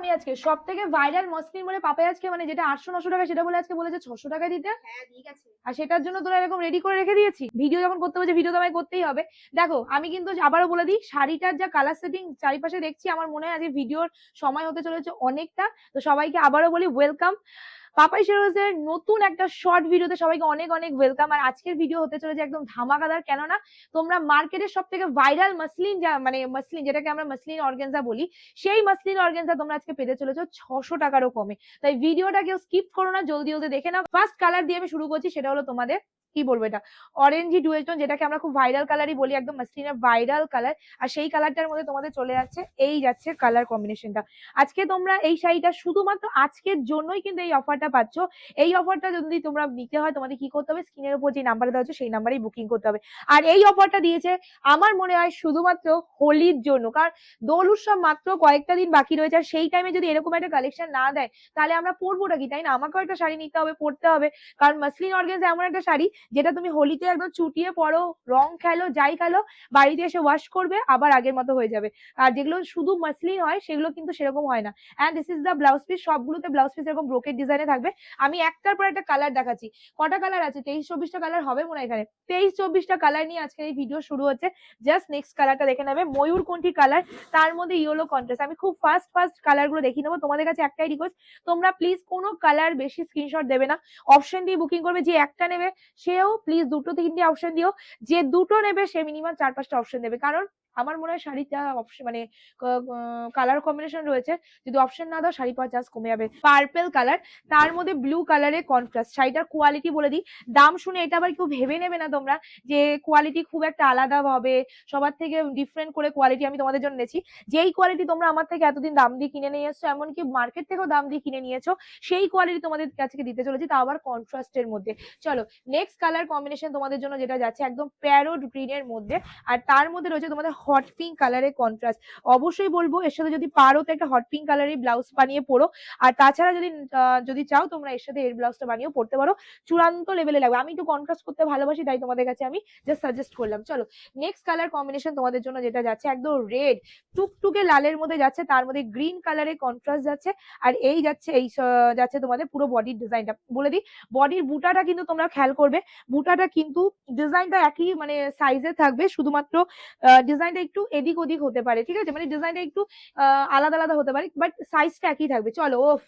আমি আজকে সব থেকে ভাইরাল মসলিন বলে পাপাই আজকে মানে যেটা আটশো নশো টাকা সেটা বলে আজকে বলেছে ছশো টাকা দিতে। হ্যাঁ ঠিক আছে। আর সেটার জন্য তোরা এরকম রেডি করে রেখে দিয়েছি। ভিডিও যখন করতে বলছে ভিডিও তো আমায় করতেই হবে। দেখো আমি কিন্তু আবারও বলে দিই শাড়িটার যা কালার সেটিং চারিপাশে দেখছি আমার মনে হয় আজকে ভিডিওর সময় হতে চলেছে অনেকটা। তো সবাইকে আবারও বলি ওয়েলকাম পাপাই সেরোজের নতুন একটা শর্ট ভিডিওতে সবাইকে অনেক অনেক ওয়েলকাম আর আজকের ভিডিও হতে চলেছে একদম ধামাকাদার, কেননা তোমরা মার্কেটের সব থেকে ভাইরাল মাসলিন যা মানে মাসলিন যেটাকে আমরা মাসলিন অর্গেনজা বলি, সেই মাসলিন অর্গেনজা তোমরা আজকে পেতে চলেছো ছশো টাকারও কমে। তাই ভিডিওটা কেউ স্কিপ করো না, জলদি জলদি দেখে নাও। ফার্স্ট কালার দিয়ে আমি শুরু করছি, সেটা হলো তোমাদের কি বলব এটা? অরেঞ্জি ডুয়েল টোন যেটাকে আমরা খুব ভাইরাল কালারই বলি, একদম মাসলিনের ভাইরাল কালার আর সেই কালারটার মধ্যে তোমাদের চলে যাচ্ছে, এই যাচ্ছে কালার কম্বিনেশনটা আজকে তোমরা এই শাড়িটা শুধুমাত্র আজকের জন্যই কিন্তু এই অফারটা পাচ্ছ। এই অফারটা যদি তোমরা নিতে হয়, তোমাদের কি করতে হবে? স্ক্রিনের উপর যে নাম্বার দেওয়া হচ্ছে, সেই নাম্বারেই বুকিং করতে হবে। আর এই অফারটা দিয়েছে, আমার মনে হয় শুধুমাত্র হোলির জন্য, কারণ দোল উৎসব মাত্র কয়েকটা দিন বাকি রয়েছে, আর সেই টাইমে যদি এরকম একটা কালেকশন না দেয়, তাহলে আমরা পরবোটা কি? তাই না? আমাকেও একটা শাড়ি নিতে হবে, পরতে হবে, কারণ মাসলিন অর্গেন্স এমন একটা শাড়ি যেটা তুমি হোলিতে একদম চুটিয়ে পরো, রং খেলো, যাই খেলো, বাড়িতে এসে ওয়াশ করবে, আবার আগের মতো হয়ে যাবে। আর যেগুলো শুধু মাসলিন হয়, সেগুলো কিন্তু সেরকম হয় না। And this is the blouse piece সবগুলোতে ব্লাউজ পিস এরকম ব্রোকেট ডিজাইনে থাকবে। আমি একটার পর একটা কালার দেখাচ্ছি। কটা কালার আছে? তেইশ, চব্বিশটা কালার হবে মনে হয় এখানে। তেইশ, চব্বিশটা কালার নিয়ে আজকে এই ভিডিও শুরু হচ্ছে। জাস্ট নেক্সট কালারটা দেখে নেবে। ময়ূর কোনটি কালার তার মধ্যে ইয়েলো কন্ট্রাস্ট আমি খুব ফার্স্ট ফার্স্ট কালারগুলো দেখিয়ে নেব। তোমাদের কাছে একটাই রিকোয়েস্ট তোমরা প্লিজ কোনো কালার বেশি স্ক্রিনশট দেবে না। অপশন দিয়ে বুকিং করবে যে একটা নেবে সেও প্লিজ দুটো তিনটে অপশন দিও। যে দুটো নেবে সে মিনিমাম চার পাঁচটা অপশন দেবে। কারণ আমার মনে হয় শাড়িটা অপশন মানে কালার কম্বিনেশন রয়েছে, যদি অপশন না দাও শাড়ি পাওয়ার চান্স কমে যাবে। পার্পেল কালার তার মধ্যে ব্লু কালারের কন্ট্রাস্ট শাড়িটার কোয়ালিটি বলে দিই। দাম শুনে এটা আবার কেউ ভেবে নেবে না তোমরা, যে কোয়ালিটি খুব একটা আলাদা হবে, সবার থেকে ডিফারেন্ট করে কোয়ালিটি আমি তোমাদের জন্য নিয়েছি যেই কোয়ালিটি তোমরা আমার থেকে এতদিন দাম দিয়ে কিনে নিয়ে এসছো, এমনকি মার্কেট থেকেও দাম দিয়ে কিনে নিয়েছো, সেই কোয়ালিটি তোমাদের কাছে দিতে চলেছি, তা আবার কন্ট্রাস্টের মধ্যে। চলো নেক্সট কালার কম্বিনেশন তোমাদের জন্য যেটা যাচ্ছে, একদম প্যারোড গ্রিনের মধ্যে, আর তার মধ্যে রয়েছে তোমাদের হট পিঙ্ক কালারের কন্ট্রাস্ট অবশ্যই বলব, এর সাথে যদি পারো তো একটা হট পিঙ্ক কালারের ব্লাউজ বানিয়ে পরো। আর তাছাড়া যদি যদি চাও তোমরা এর সাথে এর ব্লাউজটা বানিয়েও পরতে পারো। চূড়ান্ত লেভেলে লাগবে। আমি একটু কন্ট্রাস্ট করতে ভালোবাসি, তাই তোমাদের কাছে আমি জাস্ট সাজেস্ট করলাম। চলো নেক্সট কালার কম্বিনেশন তোমাদের জন্য যেটা যাচ্ছে, একদম রেড টুকটুকে লালের মধ্যে যাচ্ছে, তার মধ্যে গ্রিন কালারের কন্ট্রাস্ট যাচ্ছে। আর এই যাচ্ছে এই যাচ্ছে তোমাদের পুরো বডির ডিজাইনটা বলে দিই বডির বুটাটা কিন্তু তোমরা খেয়াল করবে। বুটাটা কিন্তু ডিজাইনটা একই মানে সাইজে থাকবে। শুধুমাত্র ডিজাইনটা একটু এদিক ওদিক হতে পারে, ঠিক আছে? মানে ডিজাইনটা একটু আলাদা আলাদা হতে পারে বাট সাইজটা একই থাকবে। চলো, ওফ,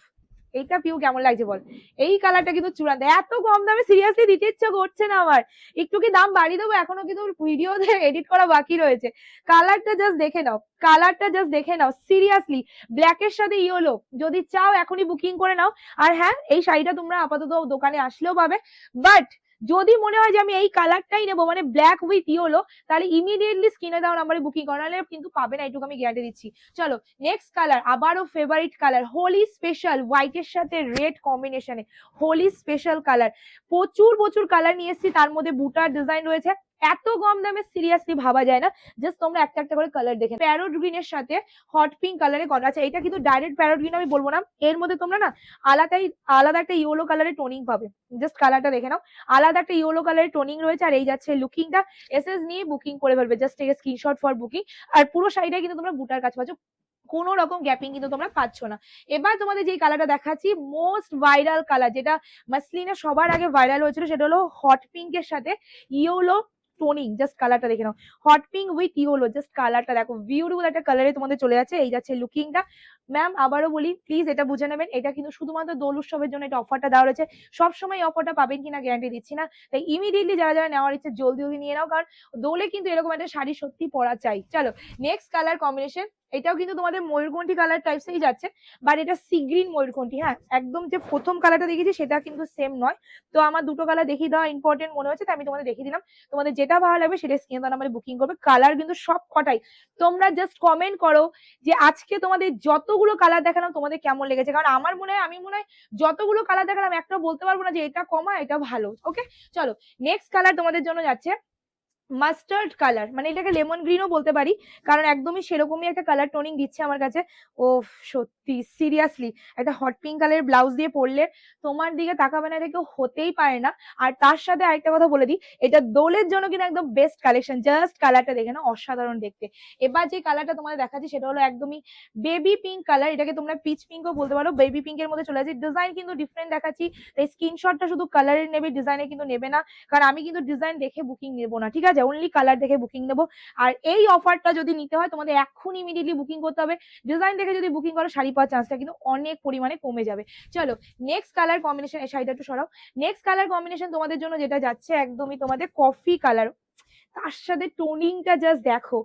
এইটা পিউ কেমন লাগছে বল? এই কালারটা কিন্তু চূড়ান্ত। এত কম দামে সিরিয়াসলি দিতে ইচ্ছা করছে না আমার। একটু কি দাম বাড়িয়ে দেবো? এখনও কিন্তু ভিডিওতে এডিট করা বাকি রয়েছে। কালারটা জাস্ট দেখে নাও। কালারটা জাস্ট দেখে নাও। সিরিয়াসলি ব্ল্যাকের সাথে ইয়েলো যদি চাও, এখনই বুকিং করে নাও। আর হ্যাঁ এই শাড়িটা তোমরা আপাতত দোকানে আসলেও পাবে। বাট যদি মনে হয় যে আমি এই কালারটাই নেব মানে ব্ল্যাক উইথ ইয়েলো তাহলে ইমিডিয়েটলি স্ক্রিনে দাও নাম্বারে বুকিং করালে কিন্তু পাবে না, এটুকু আমি গ্যারান্টি দিচ্ছি। চলো নেক্সট কালার আবারও ফেভারিট কালার হোলি স্পেশাল হোয়াইটের সাথে রেড কম্বিনেশনে হোলি স্পেশাল কালার প্রচুর প্রচুর কালার নিয়ে এসেছি, তার মধ্যে বুটার ডিজাইন রয়েছে। এত কম দামে সিরিয়াসলি ভাবা যায় না। জাস্ট তোমরা একটা একটা করে কালার দেখে প্যারোট গ্রিনের সাথে হট পিঙ্ক কালারে করা আছে। এটা কিন্তু ডাইরেক্ট প্যারোট গ্রিন আমি বলব না। এর মধ্যে তোমরা না আলাদাই, আলাদা একটা ইয়েলো কালারের টোনিং পাবে। জাস্ট কালারটা দেখে নাও। আলাদা একটা ইয়েলো কালারের টোনিং রয়েছে আর এই যাচ্ছে লুকিংটা এসএস নিয়ে বুকিং করে ফেলবে। Just take screenshot for booking আর পুরো শাড়িটা কিন্তু তোমরা বুটার কাছে পাচ্ছ। কোনো রকম গ্যাপিং কিন্তু তোমরা পাচ্ছ না। এবার তোমাদের যে কালারটা দেখাচ্ছি মোস্ট ভাইরাল কালার যেটা মাসলিনে সবার আগে ভাইরাল হয়েছিল, সেটা হলো হট পিঙ্কের সাথে ইয়েলো টোনিং জাস্ট কালারটা দেখে নাও। Hot pink with yellow just কালারটা দেখো। বিউটিফুল একটা কালারে তোমাদের চলে যাচ্ছে, এই যাচ্ছে লুকিংটা ম্যাম আবারও বলি প্লিজ এটা বুঝে নেবেন, এটা কিন্তু শুধুমাত্র দোল উৎসবের জন্য এটা অফারটা দেওয়া রয়েছে। সবসময় অফারটা পাবেন কিনা গ্যারান্টি দিচ্ছি না। তাই ইমিডিয়েটলি যারা যারা নেওয়ার ইচ্ছে, জলদি জলদি নিয়ে নাও, কারণ দোলে কিন্তু এরকম একটা শাড়ি সত্যি পরা চাই। চলো নেক্সট কালার কম্বিনেশন এটাও কিন্তু তোমাদের ময়ূরকণ্ঠী কালার টাইপসেই যাচ্ছে বাট এটা সি গ্রিন ময়ূরকণ্ঠী হ্যাঁ? একদম যে প্রথম কালারটা দেখেছি সেটা কিন্তু সেম নয়। তো আমার দুটো কালার দেখিয়ে দেওয়া ইম্পর্টেন্ট মনে হচ্ছে, তাই আমি তোমাদের দেখিয়ে দিলাম। তোমাদের যেটা ভালো লাগবে সেটা স্ক্রিনে দেওয়া নাম্বারে বুকিং করবে। কালার কিন্তু সব কটাই। তোমরা জাস্ট কমেন্ট করো যে আজকে তোমাদের যতগুলো কালার দেখালাম তোমাদের কেমন লেগেছে? কারণ আমার মনে হয়, আমি মনে হয় যতগুলো কালার দেখালাম একটাও বলতে পারব না যে এটা কমা, এটা ভালো। ওকে চলো নেক্সট কালার তোমাদের জন্য যাচ্ছে মাস্টার্ড কালার মানে এটাকে লেমন গ্রিনও বলতে পারি, কারণ একদমই সেরকমই একটা কালার টোনিং দিচ্ছে আমার কাছে। ও সত্যি সিরিয়াসলি একটা হট পিঙ্ক কালারের ব্লাউজ দিয়ে পরলে তোমার দিকে তাকাবে না এটা কেউ হতেই পারে না। আর তার সাথে আরেকটা কথা বলে দিই, এটা দোলের জন্য কিন্তু একদম বেস্ট কালেকশন জাস্ট কালারটা দেখে না অসাধারণ দেখতে। এবার যে কালারটা তোমাদের দেখাচ্ছি সেটা হলো একদমই বেবি পিঙ্ক কালার এটাকে তোমরা পিচ পিঙ্কও বলতে পারো বেবি পিঙ্কের মধ্যে চলে যাচ্ছে ডিজাইন কিন্তু ডিফারেন্ট দেখাচ্ছি, তাই স্ক্রিনশটটা শুধু কালারের নেবে ডিজাইনে কিন্তু নেবে না, কারণ আমি কিন্তু ডিজাইন দেখে বুকিং নেব না, ঠিক আছে? অনলি কালার দেখে বুকিং নেব। আর এই অফারটা যদি নিতে হয়, তোমাদের এখন ইমিডিয়েটলি বুকিং করতে হবে। ডিজাইন দেখে যদি বুকিং করো, শাড়ি পাওয়ার চান্সটা কিন্তু অনেক পরিমাণে কমে যাবে। চলো নেক্সট কালার কম্বিনেশন এই শাড়িটা একটু সরাও। নেক্সট কালার কম্বিনেশন তোমাদের জন্য যেটা যাচ্ছে, একদমই তোমাদের কফি কালার তার সাথে টোনিংটা জাস্ট দেখো।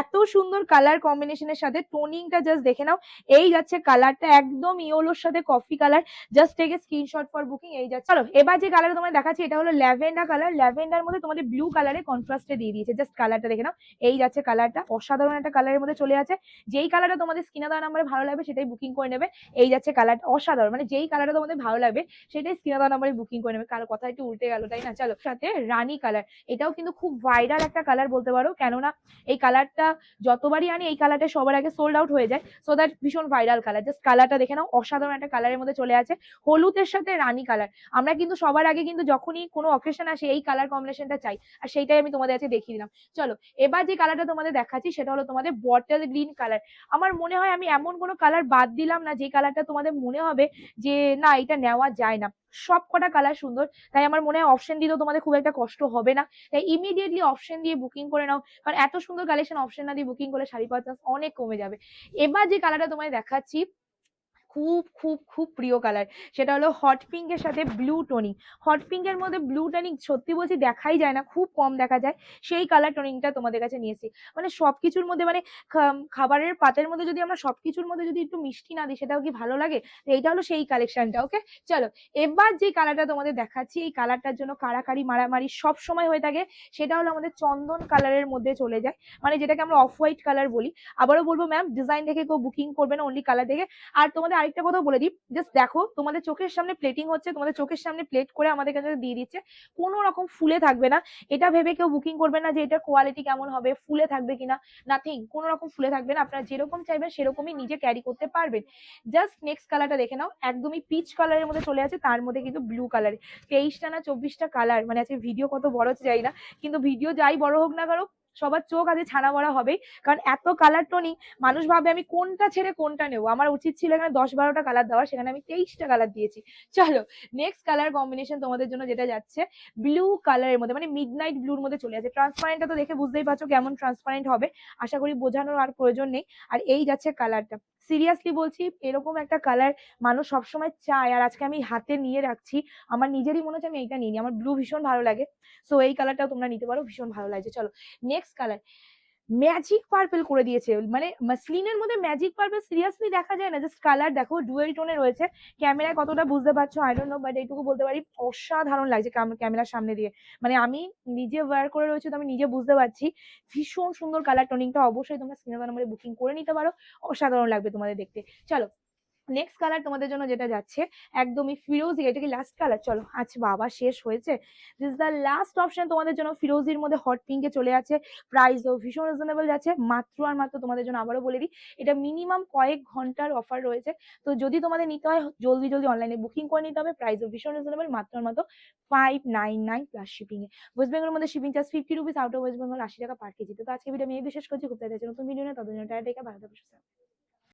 এত সুন্দর কালার কম্বিনেশনের সাথে টোনিংটা জাস্ট দেখে নাও। এই যাচ্ছে কালারটা একদম ইয়োলোর সাথে coffee colour just a screenshot for booking এই যাচ্ছে। চলো, এবার যে কালার তোমাদের দেখাচ্ছি, এটা হলো ল্যাভেন্ডার কালার ল্যাভেন্ডার মধ্যে তোমাদের ব্লু কালারে কন্ট্রাস্টে দিয়ে দিয়েছে। জাস্ট কালারটা দেখে নাও। এই যাচ্ছে কালারটা অসাধারণ একটা কালারের মধ্যে চলে আছে। যেই কালারটা তোমাদের স্ক্রিনে দেওয়া নাম্বারে ভালো লাগবে, সেটাই বুকিং করে নেবে। এই যাচ্ছে কালারটা অসাধারণ। মানে যেই কালারটা তোমাদের ভালো লাগবে, সেটাই স্ক্রিনে দেওয়া নাম্বারে বুকিং করে নেবে। কারও কথা একটু উল্টে গেল, তাই না? চলো, সাথে রানী কালার এটাও কিন্তু খুব ভাইরাল একটা কালার বলতে পারো। কেননা এই কালারটা যতবারই আনি, এই কালারটা সবার আগে সোল্ড আউট হয়ে যায়। সো দ্যাট ভীষণ ভাইরাল কালার জাস্ট কালারটা দেখে নাও, অসাধারণ একটা কালারের মধ্যে চলে আছে। হলুদের সাথে রানী কালার আমরা কিন্তু সবার আগে কিন্তু যখনই কোনো অকেশন আসে, এই কালার কম্বিনেশনটা চাই। আর সেইটাই আমি তোমাদের কাছে দেখিয়ে দিলাম। চলো, এবার যে কালারটা তোমাদের দেখাচ্ছি, সেটা হলো তোমাদের বটল গ্রিন কালার আমার মনে হয় আমি এমন কোনো কালার বাদ দিলাম না, যে কালারটা তোমাদের মনে হবে যে, না, এটা নেওয়া যায় না। সব কটা কালার সুন্দর। তাই আমার মনে হয় অপশন দিলেও তোমাদের খুব একটা কষ্ট হবে না। তাই ইমিডিয়েটলি অপশন দিয়ে বুকিং করে নাও। কারণ এত সুন্দর কালেকশন অপশন না দিয়ে বুকিং করলে শাড়ি পাওয়ার চান্স অনেক কমে যাবে। এবার যে কালারটা তোমায় দেখাচ্ছি খুব খুব খুব প্রিয় কালার সেটা হলো হট পিঙ্কের সাথে ব্লু টোনিং হট পিঙ্কের মধ্যে ব্লু টোনিং সত্যি বলছি দেখাই যায় না, খুব কম দেখা যায়। সেই কালার টোনিংটা তোমাদের কাছে নিয়েছি মানে সবকিছুর মধ্যে মানে খাবারের পাতের মধ্যে যদি আমরা সবকিছুর মধ্যে যদি একটু মিষ্টি না দিই, সেটাও কি ভালো লাগে? এইটা হলো সেই কালেকশনটা ওকে চলো, এবার যে কালারটা তোমাদের দেখাচ্ছি, এই কালারটার জন্য কাড়াকাড়ি, মারামারি সব সময় হয়ে থাকে। সেটা হলো আমাদের চন্দন কালারের মধ্যে চলে যায়। মানে যেটাকে আমরা অফ হোয়াইট কালার বলি। আবারও বলব ম্যাম ডিজাইন দেখে কেউ বুকিং করবে না অনলি কালার দেখে। আর তোমাদের আরেকটা কথা বলে দিই। জাস্ট দেখো, তোমাদের চোখের সামনে প্লেটিং হচ্ছে, তোমাদের চোখের সামনে প্লেট করে আমাদের কাছে দিয়ে দিচ্ছে। কোনো রকম ফুলে থাকবে না। এটা ভেবে কেউ বুকিং করবে না যে এটার কোয়ালিটি কেমন হবে, ফুলে থাকবে কিনা। নাথিং কোনো রকম ফুলে থাকবে না। আপনারা যেরকম চাইবেন, সেরকমই নিজে ক্যারি করতে পারবেন। জাস্ট নেক্সট কালারটা দেখে নাও। একদমই পিচ কালারের মধ্যে চলে আছে, তার মধ্যে কিন্তু ব্লু কালার তেইশটা না চব্বিশটা কালার মানে আজকে ভিডিও কত বড় যাই না। কিন্তু ভিডিও যাই বড় হোক না কারও সবার চোখ আজকে ছানা বড়া হবেই। কারণ এত কালার টোনি, মানুষ ভাবে আমি কোনটা ছেড়ে কোনটা নেব। আমার উচিত ছিল এখানে দশ বারোটা কালার দেওয়া, সেখানে আমি তেইশটা কালার দিয়েছি। চলো নেক্সট কালার কম্বিনেশন তোমাদের জন্য যেটা যাচ্ছে ব্লু কালারের মধ্যে মানে মিড নাইট ব্লুর মধ্যে চলে যাচ্ছে ট্রান্সপারেন্টটা তো দেখে বুঝতেই পারছ কেমন ট্রান্সপারেন্ট হবে। আশা করি বোঝানোর আর প্রয়োজন নেই। আর এই যাচ্ছে কালারটা সিরিয়াসলি বলছি, এরকম একটা কালার মানুষ সবসময় চায় আর আজকে আমি হাতে নিয়ে রাখছি। আমার নিজেরই মনে হচ্ছে আমি এইটা নিয়ে নিই আমার ব্লু ভীষণ ভালো লাগে। সো এই কালারটাও তোমরা নিতে পারো, ভীষণ ভালো লাগছে। চলো নেক্সট কালার ম্যাজিক পার্পেল করে দিয়েছে। মানে মাসলিনের মধ্যে ম্যাজিক পার্পেল সিরিয়াসলি দেখা যায় না। জাস্ট কালার দেখো ডুয়েল টোনে রয়েছে। ক্যামেরায় কতটা বুঝতে পারছ? আই ডোন্ট নো বাট এইটুকু বলতে পারি, অসাধারণ লাগছে ক্যামেরার সামনে দিয়ে। মানে আমি নিজে ওয়্যার করে রয়েছে, তো আমি নিজে বুঝতে পারছি। ভীষণ সুন্দর কালার টোনিংটা অবশ্যই তোমরা স্ক্রিনে নম্বরে বুকিং করে নিতে পারো। অসাধারণ লাগবে তোমাদের দেখতে। চলো নেক্সট কালার তোমাদের জন্য যেটা যাচ্ছে, একদমই ফিরোজি এটা কি লাস্ট কালার চলো আচ্ছা বাবা শেষ হয়েছে। দিস দ্য লাস্ট অপশন তোমাদের জন্য ফিরোজির মধ্যে হট পিঙ্কে চলে আছে। প্রাইসও ভীষণ রিজনেবল যাচ্ছে। মাত্র আর মাত্র তোমাদের জন্য আবারও বলে দিই, এটা মিনিমাম কয়েক ঘণ্টার অফার রয়েছে। তো যদি তোমাদের নিতে হয়, জলদি জলদি অনলাইনে বুকিং করে নিতে হবে। প্রাইসও ভীষণ রিজনেবল মাত্র আর মাত্র five nine nine plus shipping এ। ওয়েস্ট বেঙ্গলের মধ্যে shipping charge fifty rupees out of West Bengal আশি টাকা পার কেজি তো আজকে ভিডিও আমি এই বিশেষ করছি। খুব তাই নতুন ভিডিও না তাদের জন্য টাটা ভালো থাকবে।